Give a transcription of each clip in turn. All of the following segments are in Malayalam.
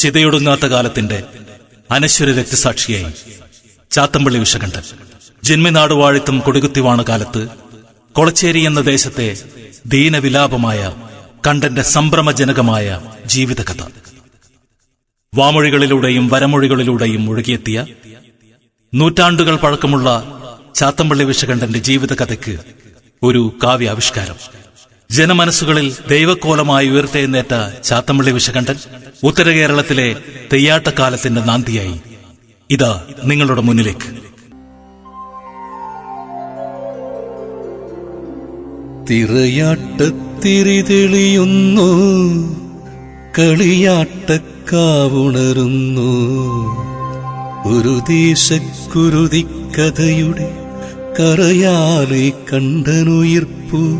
ചിതയൊടുങ്ങാത്ത കാലത്തിന്റെ അനശ്വര രക്തസാക്ഷിയായി ചാത്തമ്പള്ളി വിഷകണ്ഠൻ ജന്മനാട് വാഴിത്തം കൊടികുത്തിവാണ കാലത്ത് കൊളച്ചേരി എന്ന ദേശത്തെ ദീനവിലാപമായ കണ്ടന്റെ സംഭ്രമജനകമായ ജീവിതകഥ. വാമൊഴികളിലൂടെയും വരമൊഴികളിലൂടെയും ഒഴുകിയെത്തിയ നൂറ്റാണ്ടുകൾ പഴക്കമുള്ള ചാത്തമ്പള്ളി വിഷകണ്ഠന്റെ ജീവിതകഥയ്ക്ക് ഒരു കാവ്യാവിഷ്കാരം. ജനമനസ്സുകളിൽ ദൈവക്കോലമായി ഉയർത്തെഴുന്നേറ്റ ചാത്തമ്പള്ളി വിശകണ്ഠൻ ഉത്തര കേരളത്തിലെ തെയ്യാട്ടക്കാലത്തിന്റെ നാന്തിയായി. ഇതാ നിങ്ങളുടെ മുന്നിലേക്ക്. തിറയാട്ടത്തിരി തെളിയുന്നു കളിയാട്ടക്കാവുണരുന്നു. ഒരു ദേശക്കുരുതിക്കഥയുടെ കറയാലെ കണ്ടനുയിർപ്പു.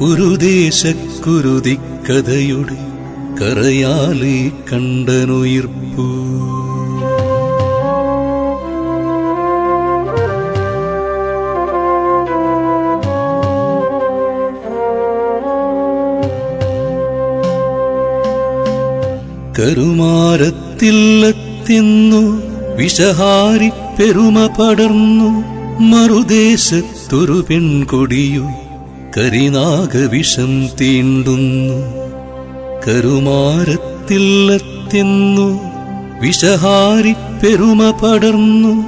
ഒരു ദേശക്കുരുതിക്കഥയുടെ കറയാലെ കണ്ടനുയിർപ്പു. കരുമാരത്തില്ലെത്തിന്നു വിഷഹാരി പെരുമ പടർന്നു മറുദേശത്തൊരു പെൺകൊടിയു കരിനാഗവിഷം തീണ്ടുന്നു. കരുമാരത്തില്ലെത്തിന്നു. വിഷഹാരി പെരുമ പടർന്നു.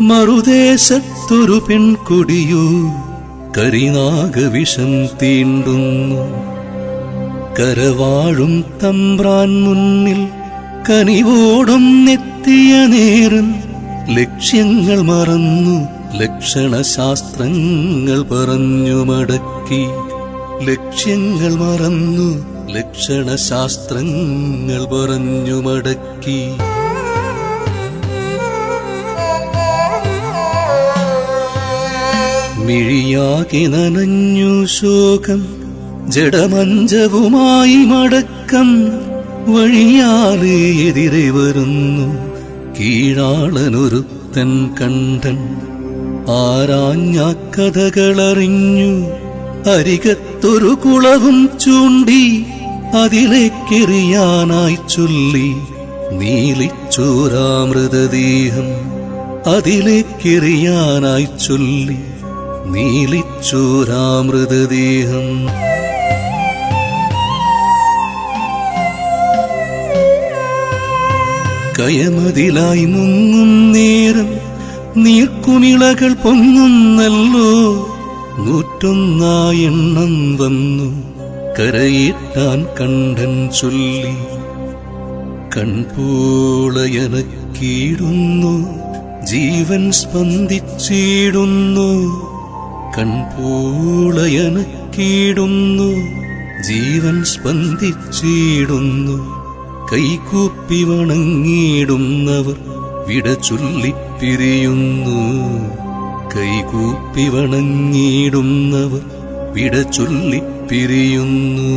മറുദേശത്തൊരു പെൺകൊടിയു കരിനാഗവിഷം തീണ്ടുന്നു. കരവാഴും തമ്പ്രാൻ മുന്നിൽ കനിവോടും നെത്തിയ നേരം ലക്ഷ്യങ്ങൾ മറന്നു. ലക്ഷണശാസ്ത്രങ്ങൾ പറഞ്ഞു മടക്കി ലക്ഷ്യങ്ങൾ മറന്നു. ലക്ഷണശാസ്ത്രങ്ങൾ പറഞ്ഞു മടക്കി. മിഴിയാകെ നനഞ്ഞു ശോകം. ജഡമഞ്ചവുമായി മടക്കം. വഴിയാലെ എതിരെ വരുന്നു. കീഴാളനൊരുത്തൻ കണ്ടൻ. ആരാഞ്ഞ കഥകളറിഞ്ഞു. അരികത്തൊരു കുളവും ചൂണ്ടി അതിലേക്കെറിയാനായി ചൊല്ലി നീലിച്ചൂരാമൃതദേഹം അതിലേക്കെറിയാനായി ചൊല്ലി നീലിച്ചൂരാമൃതദേഹം. കയമതിലായി മുങ്ങും നേരം നീർക്കുമിളകൾ പൊങ്ങുന്നല്ലോ. നൂറ്റൊന്നായി എണ്ണം വന്നു. കരയിട്ടാൻ കണ്ടൻ ചൊല്ലി. കൺപോളയനക്കീടുന്നു ജീവൻ സ്പന്ദിച്ചിടുന്നു. കൺപോളയനക്കീടുന്നു ജീവൻ സ്പന്ദിച്ചിടുന്നു. കൈകൂപ്പി വണങ്ങിയിടുന്നവർ വിട ചൊല്ലിപ്പിരിയുന്നു. കൈകൂപ്പി വണങ്ങിയിടുന്നവർ വിട ചൊല്ലിപ്പിരിയുന്നു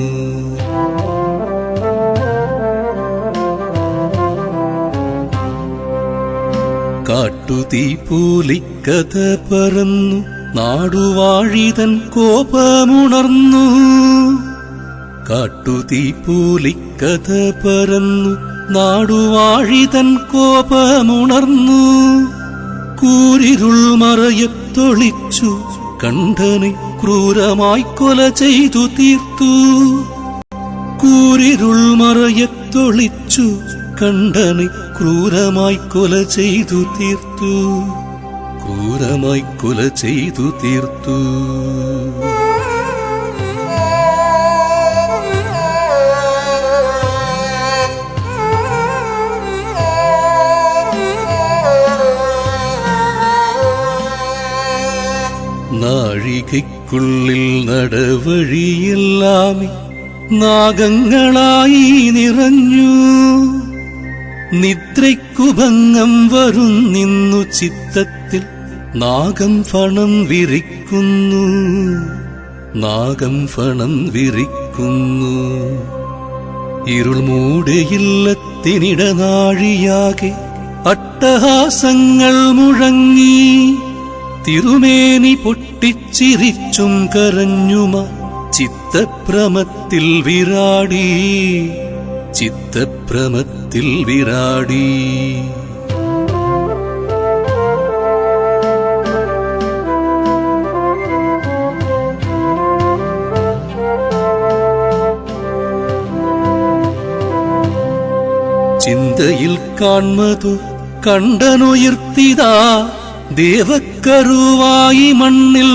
കാട്ടുതീ പൂലിക്കഥ പറന്നു നാടുവാഴിതൻ കോപമുണർന്നു. കാട്ടുതീ പൂലിക്കഥ പറന്നു നാടുവാഴിതൻ കോപമുണർന്നു. കൂരിരുൾ മറയത്തൊളിച്ചു കണ്ഠനെ ക്രൂരമായി കൊല ചെയ്തു തീർത്തു. കൂരിരുൾ മറയത്തൊളിച്ചു കണ്ഠനെ ക്രൂരമായി കൊല ചെയ്തു തീർത്തു. ക്രൂരമായി കൊല ചെയ്തു തീർത്തു. നാഴികയ്ക്കുള്ളിൽ നടവഴിയെല്ലാം നാഗങ്ങളായി നിറഞ്ഞു. നിദ്രയ്ക്കുഭംഗം വരും നിന്നു ചിത്തത്തിൽ നാഗം ഫണം വിരിക്കുന്നു. നാഗം ഫണം വിരിക്കുന്നു. ഇരുൾ മൂടയില്ലത്തിനിടനാഴിയാകെ അട്ടഹാസങ്ങൾ മുഴങ്ങി തിരുമേനി പൊട്ടിച്ചിരിച്ചും കരഞ്ഞുമ ചിത്തപ്രമത്തിൽ വിരാടി. ചിത്തപ്രമത്തിൽ വിരാടി. ചിന്തയിൽ കാൺമതു കണ്ടനുയർത്തിതാ. ദേവക്കരുവായി മണ്ണിൽ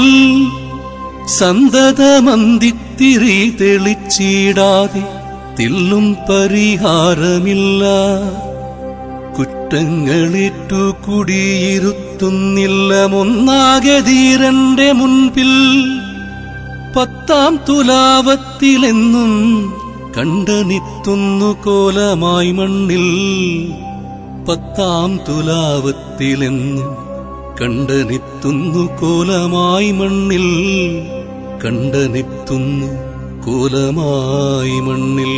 സന്തതമന്തിത്തിരി തെളിച്ചിടാതെ തില്ലും പരിഹാരമില്ല. കുറ്റങ്ങളേറ്റു കുടിയിരുത്തുന്നില്ല. ഒന്നാകെ ധീരന്റെ മുൻപിൽ പത്താം തുലാവത്തിലെന്നും കണ്ടനിത്തുന്നു കോലമായി മണ്ണിൽ പത്താം തുലാവത്തിലെന്നും കണ്ടനിത്തുന്നു കോലമായി മണ്ണിൽ കണ്ടനിത്തുന്നു കോലമായി മണ്ണിൽ.